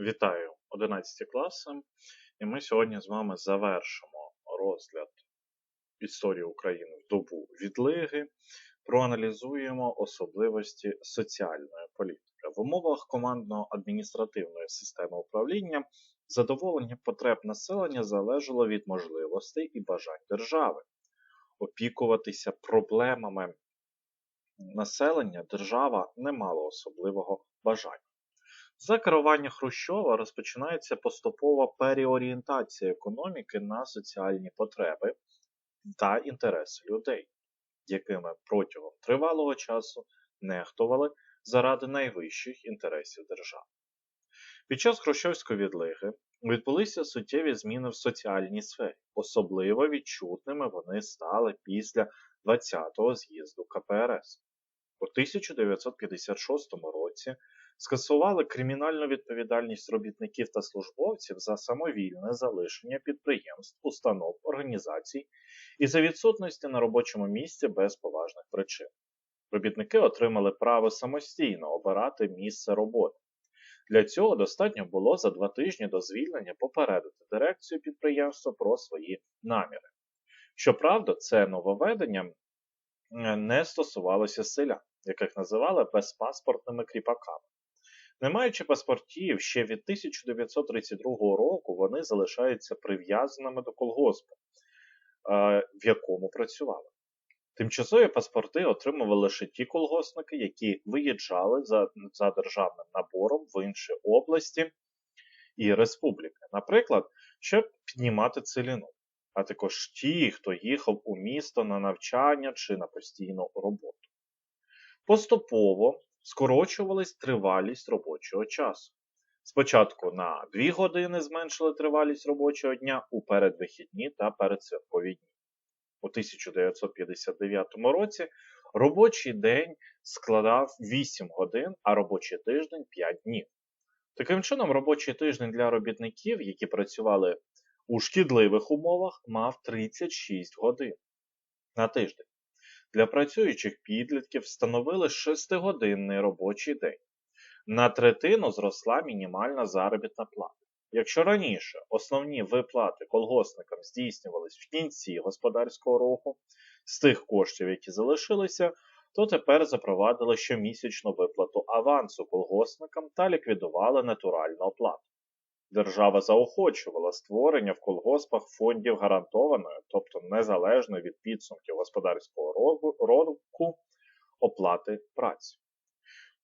Вітаю 11 класи, і ми сьогодні з вами завершимо розгляд історії України в добу відлиги, проаналізуємо особливості соціальної політики. В умовах командно-адміністративної системи управління задоволення потреб населення залежало від можливостей і бажань держави. Опікуватися проблемами населення держава не мала особливого бажання. За керування Хрущова розпочинається поступова переорієнтація економіки на соціальні потреби та інтереси людей, якими протягом тривалого часу нехтували заради найвищих інтересів держави. Під час Хрущовської відлиги відбулися суттєві зміни в соціальній сфері. Особливо відчутними вони стали після 20-го з'їзду КПРС. У 1956 році скасували кримінальну відповідальність робітників та службовців за самовільне залишення підприємств, установ, організацій і за відсутності на робочому місці без поважних причин. Робітники отримали право самостійно обирати місце роботи. Для цього достатньо було за два тижні до звільнення попередити дирекцію підприємства про свої наміри. Щоправда, це нововведення не стосувалося селян, яких називали безпаспортними кріпаками. Не маючи паспортів, ще від 1932 року вони залишаються прив'язаними до колгоспу, в якому працювали. Тимчасові паспорти отримували лише ті колгоспники, які виїжджали за, за державним набором в інші області і республіки, наприклад, щоб піднімати целіну, а також ті, хто їхав у місто на навчання чи на постійну роботу. Поступово скорочувалась тривалість робочого часу. Спочатку на 2 години зменшили тривалість робочого дня у передвихідні та передсвяткові дні. У 1959 році робочий день складав 8 годин, а робочий тиждень 5 днів. Таким чином, робочий тиждень для робітників, які працювали у шкідливих умовах, мав 36 годин на тиждень. Для працюючих підлітків встановили 6-годинний робочий день. На третину зросла мінімальна заробітна плата. Якщо раніше основні виплати колгоспникам здійснювались в кінці господарського року з тих коштів, які залишилися, то тепер запровадили щомісячну виплату авансу колгоспникам та ліквідували натуральну оплату. Держава заохочувала створення в колгоспах фондів гарантованої, тобто незалежної від підсумків господарського року оплати праці.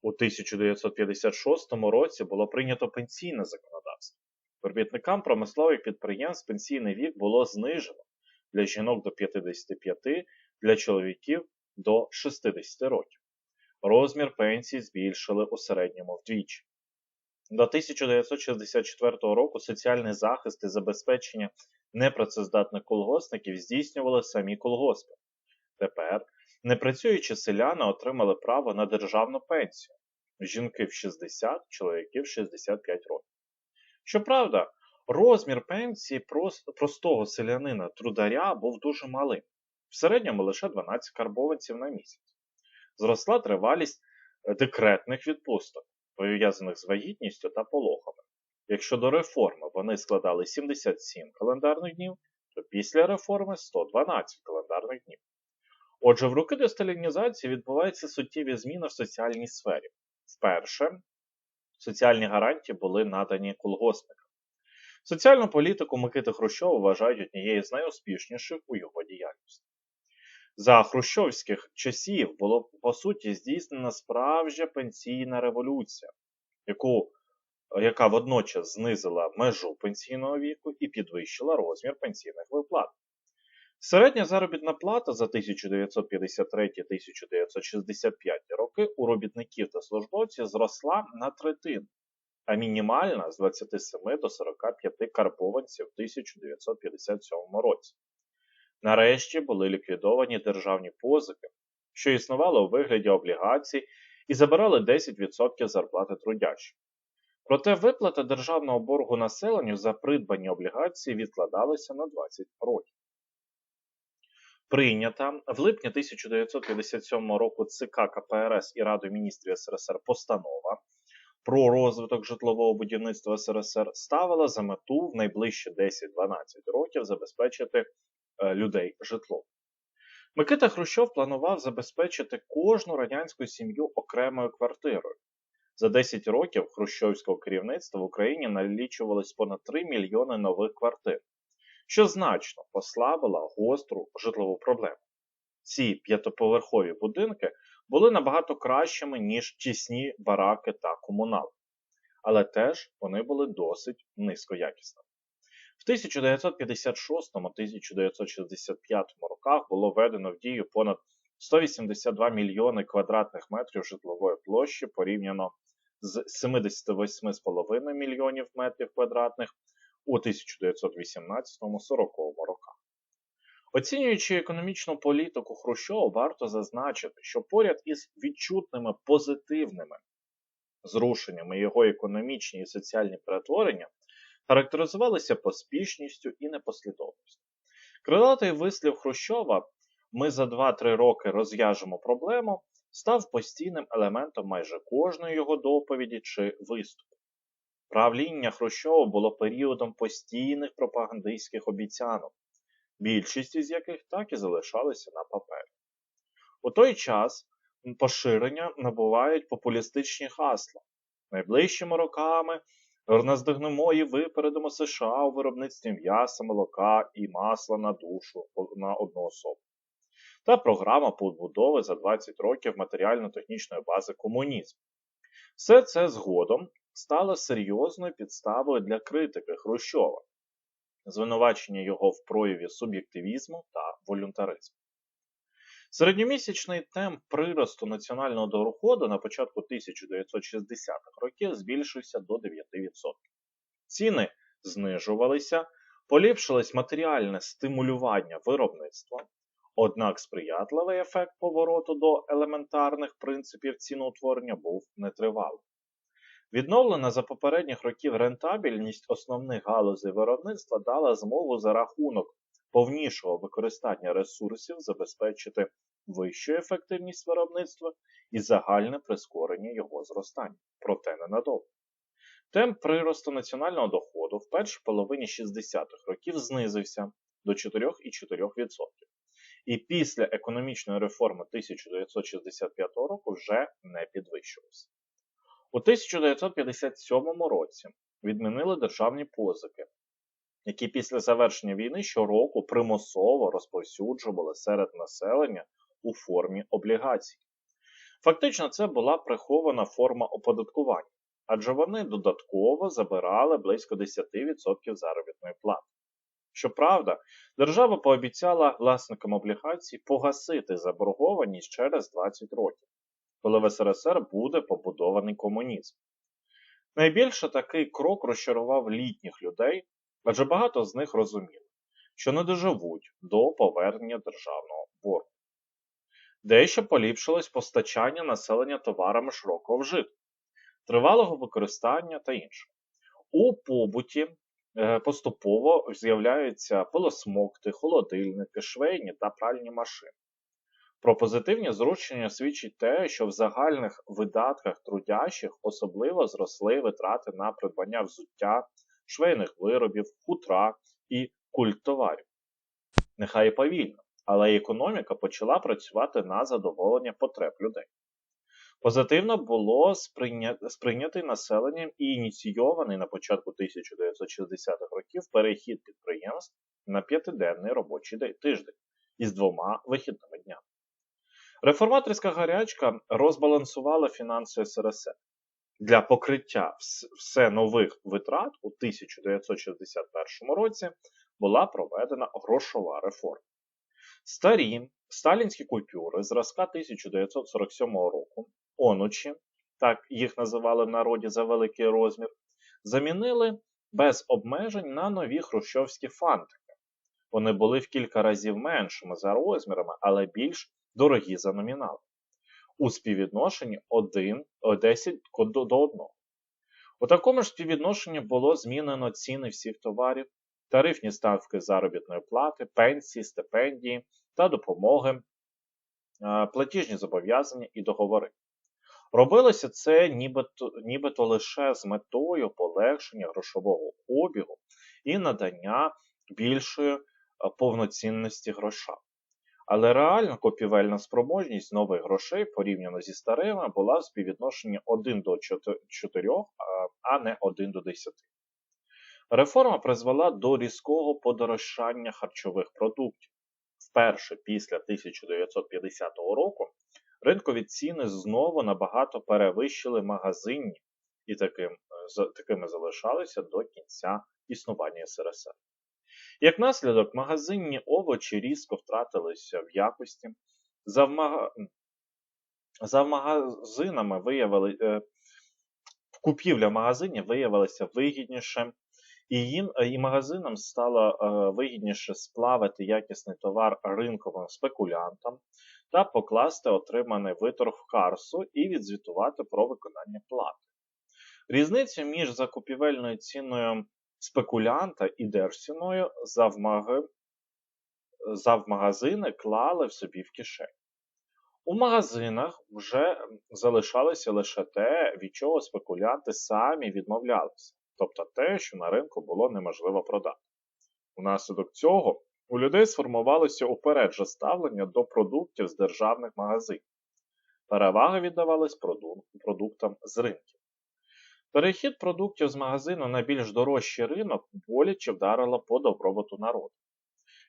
У 1956 році було прийнято пенсійне законодавство. Робітникам промислових підприємств пенсійний вік було знижено для жінок до 55, для чоловіків до 60 років. Розмір пенсій збільшили у середньому вдвічі. До 1964 року соціальний захист і забезпечення непрацездатних колгоспників здійснювали самі колгоспи. Тепер непрацюючі селяни отримали право на державну пенсію. Жінки в 60, чоловіки в 65 років. Щоправда, розмір пенсії простого селянина трударя був дуже малим, в середньому лише 12 карбованців на місяць. Зросла тривалість декретних відпусток пов'язаних з вагітністю та пологами. Якщо до реформи вони складали 77 календарних днів, то після реформи 112 календарних днів. Отже, в роки десталінізації відбуваються суттєві зміни в соціальній сфері. Вперше, соціальні гарантії були надані колгоспникам. Соціальну політику Микити Хрущова вважають однією з найуспішніших у його діяльності. За хрущовських часів було по суті здійснена справжня пенсійна революція, яку, яка водночас знизила межу пенсійного віку і підвищила розмір пенсійних виплат. Середня заробітна плата за 1953-1965 роки у робітників та службовців зросла на третину, а мінімальна з 27 до 45 карбованців в 1957 році. Нарешті були ліквідовані державні позики, що існували у вигляді облігацій і забирали 10% зарплати трудящих. Проте виплата державного боргу населенню за придбані облігації відкладалася на 20 років. Прийнята в липні 1957 року ЦК КПРС і Радою міністрів СРСР постанова про розвиток житлового будівництва СРСР ставила за мету в найближчі 10-12 років забезпечити людей житлом. Микита Хрущов планував забезпечити кожну радянську сім'ю окремою квартирою. За 10 років хрущовського керівництва в Україні налічувалось понад 3 мільйони нових квартир, що значно послабило гостру житлову проблему. Ці п'ятоповерхові будинки були набагато кращими, ніж тісні бараки та комунали, але теж вони були досить низькоякісними. В 1956-1965 роках було введено в дію понад 182 мільйони квадратних метрів житлової площі порівняно з 78,5 мільйонів метрів квадратних у 1918-40 роках. Оцінюючи економічну політику Хрущова, варто зазначити, що поряд із відчутними позитивними зрушеннями його економічні і соціальні перетворення характеризувалися поспішністю і непослідовністю. Крилатий вислів Хрущова ми за 2-3 роки розв'яжемо проблему став постійним елементом майже кожної його доповіді чи виступу. Правління Хрущова було періодом постійних пропагандистських обіцянок, більшість із яких так і залишалися на папері. У той час поширення набувають популістичні гасла. Найближчими роками наздогнемо і випередимо США у виробництві м'яса, молока і масла на душу на одну особу. Та програма побудови за 20 років матеріально-технічної бази комунізму. Все це згодом стало серйозною підставою для критики Хрущова, звинувачення його в прояві суб'єктивізму та волюнтаризму. Середньомісячний темп приросту національного доходу на початку 1960-х років збільшився до 9%. Ціни знижувалися, поліпшилось матеріальне стимулювання виробництва, однак сприятливий ефект повороту до елементарних принципів ціноутворення був нетривалим. Відновлена за попередніх років рентабельність основних галузей виробництва дала змогу за рахунок повнішого використання ресурсів забезпечити вищу ефективність виробництва і загальне прискорення його зростання, проте ненадовго. Темп приросту національного доходу в першій половині 60-х років знизився до 4,4%. І після економічної реформи 1965 року вже не підвищувався. У 1957 році відмінили державні позики, які після завершення війни щороку примусово розповсюджували серед населення у формі облігацій. Фактично, це була прихована форма оподаткування, адже вони додатково забирали близько 10% заробітної плати. Щоправда, держава пообіцяла власникам облігацій погасити заборгованість через 20 років, коли в СРСР буде побудований комунізм. Найбільше такий крок розчарував літніх людей, адже багато з них розуміли, що не доживуть до повернення державного боргу. Дещо поліпшилось постачання населення товарами широкого вжитку, тривалого використання та інше. У побуті е, поступово з'являються пилосмокти, холодильники, швейні та пральні машини. Про позитивні зручення свідчить те, що в загальних видатках трудящих особливо зросли витрати на придбання взуття, швейних виробів, хутра і культтоварів. Нехай і повільно, але економіка почала працювати на задоволення потреб людей. Позитивно було сприйнятий населенням і ініційований на початку 1960-х років перехід підприємств на п'ятиденний робочий тиждень із двома вихідними днями. Реформаторська гарячка розбалансувала фінанси СРСР. Для покриття все нових витрат у 1961 році була проведена грошова реформа. Старі сталінські купюри зразка 1947 року, онучі, так їх називали в народі за великий розмір, замінили без обмежень на нові хрущовські фантики. Вони були в кілька разів меншими за розмірами, але більш дорогі за номінал. У співвідношенні 1 10 до 1. У такому ж співвідношенні було змінено ціни всіх товарів, тарифні ставки заробітної плати, пенсії, стипендії та допомоги, платіжні зобов'язання і договори. Робилося це нібито, нібито лише з метою полегшення грошового обігу і надання більшої е, повноцінності гроша. Але реально купівельна спроможність нових грошей порівняно зі старими була в співвідношенні 1 до 4, а не 1 до 10. Реформа призвела до різкого подорожчання харчових продуктів. Вперше після 1950 року ринкові ціни знову набагато перевищили магазинні і таким, такими залишалися до кінця існування СРСР. Як наслідок, магазинні овочі різко втратилися в якості. За, мага... За магазинами виявили... Е, купівля магазинів виявилася вигідніше, і їм і магазинам стало е, вигідніше сплавити якісний товар ринковим спекулянтам та покласти отриманий виторг в карсу і відзвітувати про виконання плати. Різницю між закупівельною ціною спекулянта і держціною завмаги, завмагазини клали в собі в кишень. У магазинах вже залишалося лише те, від чого спекулянти самі відмовлялися, тобто те, що на ринку було неможливо продати. Унаслідок цього у людей сформувалося упереджа ставлення до продуктів з державних магазинів. Перевага віддавалась продуктам з ринків. Перехід продуктів з магазину на більш дорожчий ринок боляче вдарило по добробуту народу.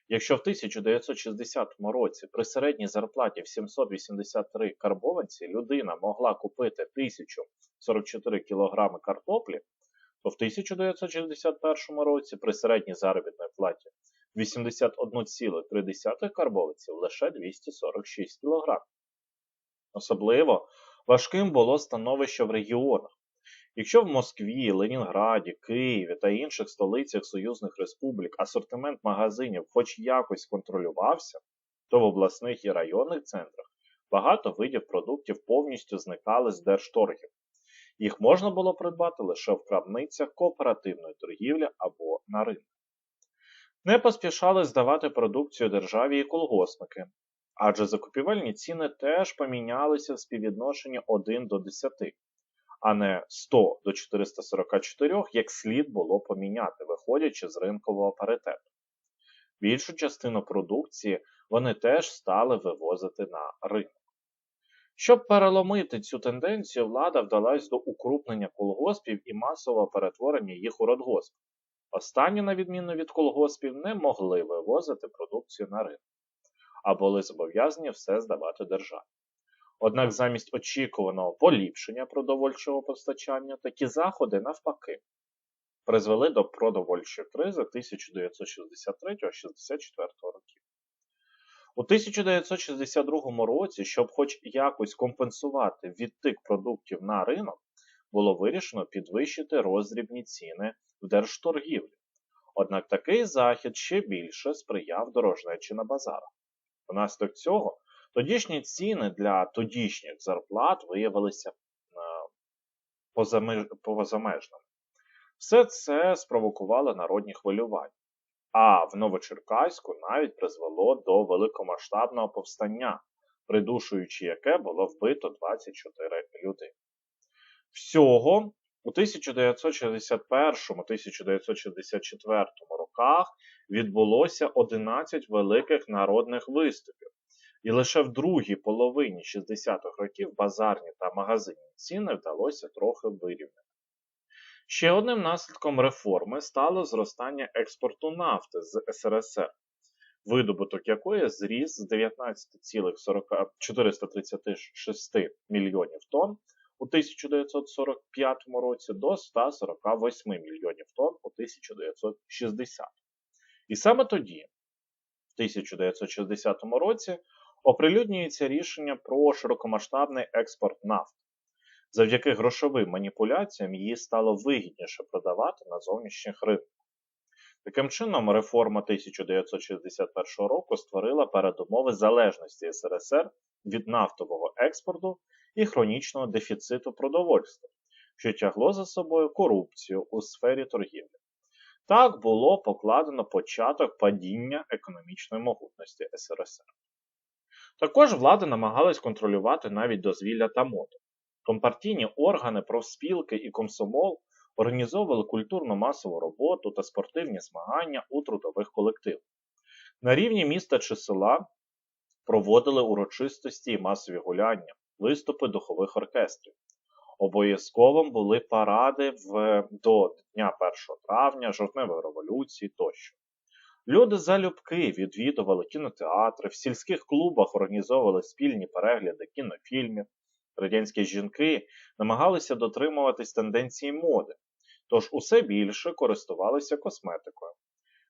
Якщо в 1960 році при середній зарплаті в 783 карбованці людина могла купити 1044 кг картоплі, то в 1961 році при середній заробітній платі 81,3 карбованців лише 246 кг. Особливо важким було становище в регіонах. Якщо в Москві, Ленінграді, Києві та інших столицях союзних республік асортимент магазинів хоч якось контролювався, то в обласних і районних центрах багато видів продуктів повністю зникали з держторгів. Їх можна було придбати лише в крамницях кооперативної торгівлі або на ринку. Не поспішали здавати продукцію державі і колгоспники, адже закупівельні ціни теж помінялися в співвідношенні 1 до 10 а не 100 до 444, як слід було поміняти, виходячи з ринкового паритету. Більшу частину продукції вони теж стали вивозити на ринок. Щоб переломити цю тенденцію, влада вдалась до укрупнення колгоспів і масового перетворення їх у родгосп. Останні, на відміну від колгоспів, не могли вивозити продукцію на ринок, а були зобов'язані все здавати державі. Однак замість очікуваного поліпшення продовольчого постачання такі заходи, навпаки, призвели до продовольчої кризи 1963-64 років. У 1962 році, щоб хоч якось компенсувати відтик продуктів на ринок, було вирішено підвищити роздрібні ціни в держторгівлі. Однак такий захід ще більше сприяв дорожнечі на базарах. Внаслідок цього Тодішні ціни для тодішніх зарплат виявилися е, позамежними. Все це спровокувало народні хвилювання, а в Новочеркаську навіть призвело до великомасштабного повстання, придушуючи яке було вбито 24 людини. Всього у 1961-1964 роках відбулося 11 великих народних виступів, і лише в другій половині 60-х років базарні та магазинні ціни вдалося трохи вирівняти. Ще одним наслідком реформи стало зростання експорту нафти з СРСР, видобуток якої зріс з 19,436 мільйонів тонн у 1945 році до 148 мільйонів тонн у 1960. І саме тоді, в 1960 році, оприлюднюється рішення про широкомасштабний експорт нафти. Завдяки грошовим маніпуляціям її стало вигідніше продавати на зовнішніх ринках. Таким чином, реформа 1961 року створила передумови залежності СРСР від нафтового експорту і хронічного дефіциту продовольства, що тягло за собою корупцію у сфері торгівлі. Так було покладено початок падіння економічної могутності СРСР. Також влада намагалась контролювати навіть дозвілля та моду. Компартійні органи, профспілки і комсомол організовували культурну масову роботу та спортивні змагання у трудових колективах. На рівні міста чи села проводили урочистості і масові гуляння, виступи духових оркестрів. Обов'язковим були паради в, до Дня 1 травня, жовтневої революції тощо. Люди залюбки відвідували кінотеатри, в сільських клубах організовували спільні перегляди кінофільмів. Радянські жінки намагалися дотримуватись тенденції моди, тож усе більше користувалися косметикою.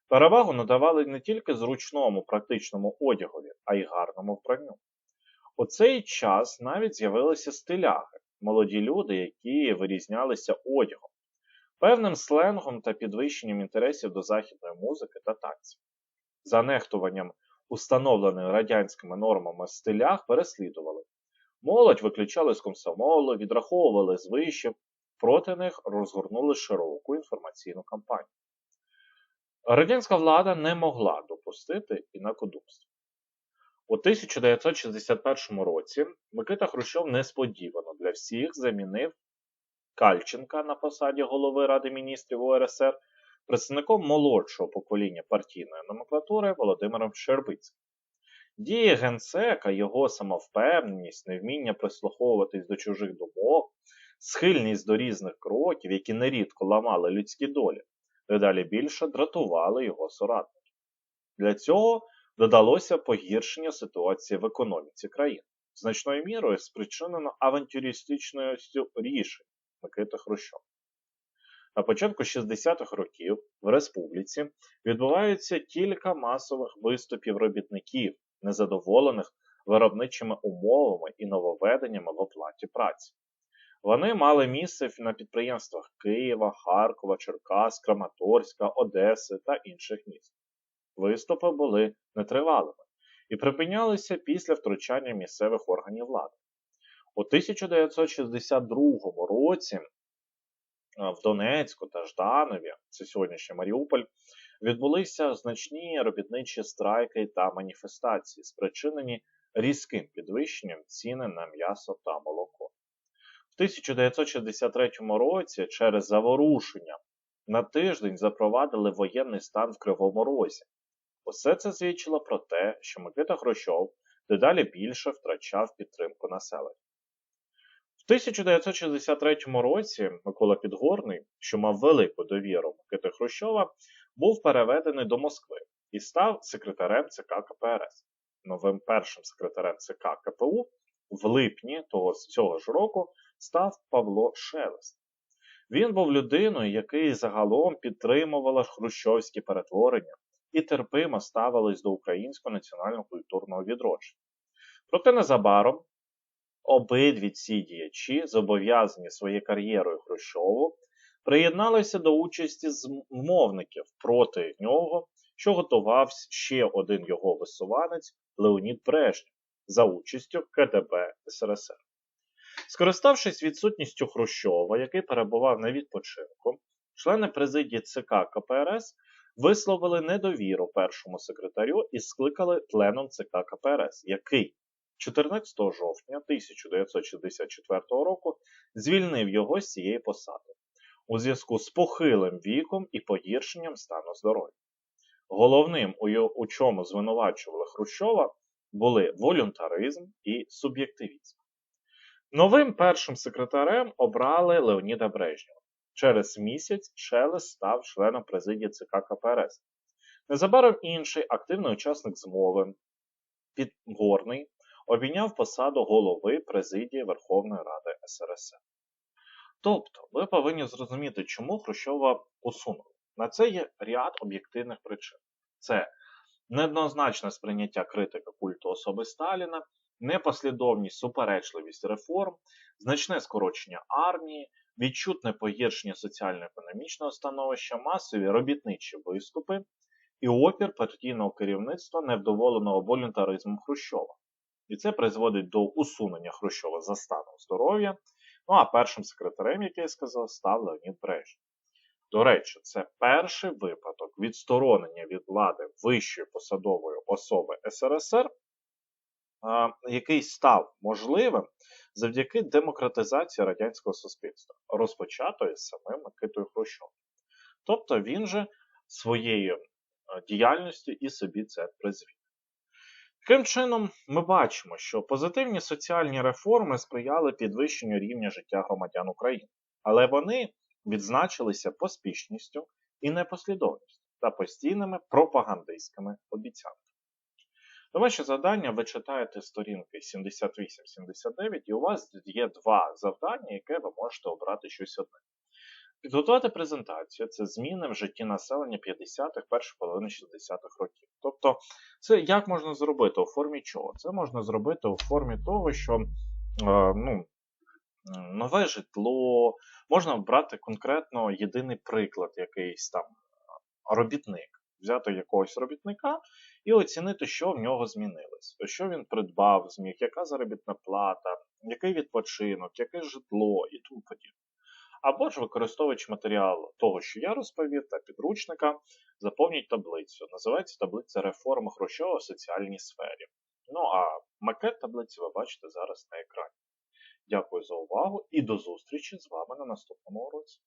Перевагу надавали не тільки зручному практичному одягові, а й гарному вбранню. У цей час навіть з'явилися стиляги, молоді люди, які вирізнялися одягом, певним сленгом та підвищенням інтересів до західної музики та танців. За нехтуванням установлених радянськими нормами стилях переслідували. Молодь виключали з комсомолу, відраховували з вишів, проти них розгорнули широку інформаційну кампанію. Радянська влада не могла допустити інакодумство. У 1961 році Микита Хрущов несподівано для всіх замінив Кальченка на посаді голови Ради міністрів УРСР представником молодшого покоління партійної номенклатури Володимиром Щербицьким. Дії генсека, його самовпевненість, невміння прислуховуватись до чужих думок, схильність до різних кроків, які нерідко ламали людські долі, дедалі більше дратували його соратників. Для цього додалося погіршення ситуації в економіці країни, значною мірою спричинено авантюристичністю рішень Микити Хрущова. На початку 60-х років в республіці відбуваються кілька масових виступів робітників, незадоволених виробничими умовами і нововведеннями в оплаті праці. Вони мали місце на підприємствах Києва, Харкова, Черкас, Краматорська, Одеси та інших міст. Виступи були нетривалими і припинялися після втручання місцевих органів влади. У 1962 році в Донецьку та Жданові, це сьогоднішній Маріуполь, відбулися значні робітничі страйки та маніфестації, спричинені різким підвищенням ціни на м'ясо та молоко. В 1963 році через заворушення на тиждень запровадили воєнний стан в Кривому Розі. Усе це свідчило про те, що Микита Хрущов дедалі більше втрачав підтримку населення. В 1963 році Микола Підгорний, що мав велику довіру Микити Хрущова, був переведений до Москви і став секретарем ЦК КПРС. Новим першим секретарем ЦК КПУ в липні того, цього ж року став Павло Шелест. Він був людиною, який загалом підтримувала хрущовські перетворення і терпимо ставились до українського національно-культурного відродження. Проте незабаром обидві ці діячі, зобов'язані своєю кар'єрою Хрущову, приєдналися до участі змовників проти нього, що готувався ще один його висуванець Леонід Брежнєв за участю КДБ СРСР. Скориставшись відсутністю Хрущова, який перебував на відпочинку, члени президії ЦК КПРС висловили недовіру першому секретарю і скликали пленум ЦК КПРС, який 14 жовтня 1964 року звільнив його з цієї посади у зв'язку з похилим віком і погіршенням стану здоров'я. Головним, у чому звинувачували Хрущова, були волюнтаризм і суб'єктивізм. Новим першим секретарем обрали Леоніда Брежнєва. Через місяць Шелест став членом президії ЦК КПРС. Незабаром інший активний учасник змови, Підгорний, обійняв посаду голови президії Верховної Ради СРСР. Тобто, ви повинні зрозуміти, чому Хрущова усунули. На це є ряд об'єктивних причин. Це неоднозначне сприйняття критики культу особи Сталіна, непослідовність, суперечливість реформ, значне скорочення армії, відчутне погіршення соціально-економічного становища, масові робітничі виступи і опір партійного керівництва невдоволеного волюнтаризмом Хрущова. І це призводить до усунення Хрущова за станом здоров'я. Ну а першим секретарем, який я сказав, став Леонід Брежнєв. До речі, це перший випадок відсторонення від влади вищої посадової особи СРСР, який став можливим завдяки демократизації радянського суспільства, розпочатої самим Микитою Хрущовим. Тобто він же своєю діяльністю і собі це призвів. Таким чином, ми бачимо, що позитивні соціальні реформи сприяли підвищенню рівня життя громадян України, але вони відзначилися поспішністю і непослідовністю та постійними пропагандистськими обіцянками. Ваше завдання ви читаєте сторінки 78-79, і у вас є два завдання, яке ви можете обрати щось одне. Підготувати презентацію це зміни в житті населення 50-х, першої половини 60-х років. Тобто, це як можна зробити у формі чого? Це можна зробити у формі того, що е, ну, нове житло, можна брати конкретно єдиний приклад, якийсь там робітник, взяти якогось робітника і оцінити, що в нього змінилось, що він придбав, зміг, яка заробітна плата, який відпочинок, яке житло і тому подібне. Або ж використовуючи матеріал того, що я розповів, та підручника, заповніть таблицю. Називається таблиця реформ Хрущова в соціальній сфері. Ну а макет таблиці ви бачите зараз на екрані. Дякую за увагу і до зустрічі з вами на наступному уроці.